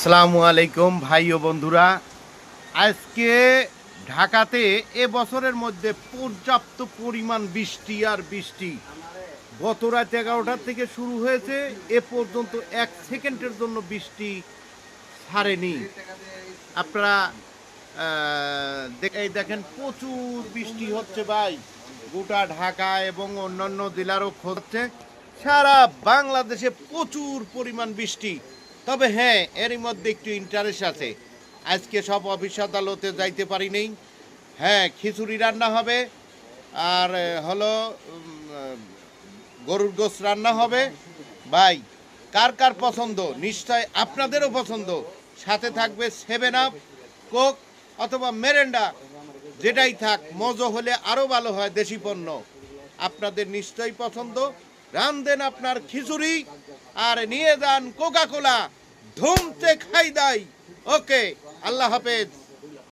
আসসালামু আলাইকুম ভাই ও বন্ধুরা। আজকে ঢাকাতে এ বছরের মধ্যে পর্যাপ্ত পরিমাণ বৃষ্টি আর বৃষ্টি। গত রাত এগারোটার থেকে শুরু হয়েছে, এ পর্যন্ত এক সেকেন্ডের জন্য বৃষ্টি ছাড়েনি। আপনারা এই দেখেন, প্রচুর বৃষ্টি হচ্ছে ভাই। গোটা ঢাকা এবং অন্যান্য জেলারও হচ্ছে। সারা বাংলাদেশে প্রচুর পরিমাণ বৃষ্টি। তবে হ্যাঁ এরই মধ্যে একটু ইন্টারেস্ট আছে। আজকে সব অফিস আদালতে যাইতে পারি নেই। হ্যাঁ খিচুড়ি রান্না হবে। আর হলো গরুর গোস রান্না হবে। ভাই, কার কার পছন্দ? নিশ্চয় আপনাদেরও পছন্দ। সাথে থাকবে সেভেন আপ কোক অথবা মেরেন্ডা। যেটাই থাক, মজো হলে আরও ভালো হয় দেশি পণ্য। আপনাদের নিশ্চয়ই পছন্দ। রান দেন আপনার খিচুড়ি। আর নিয়ে যান কোকা কোলা ধুমতে খাই দাই ওকে আল্লাহ হাফেজ।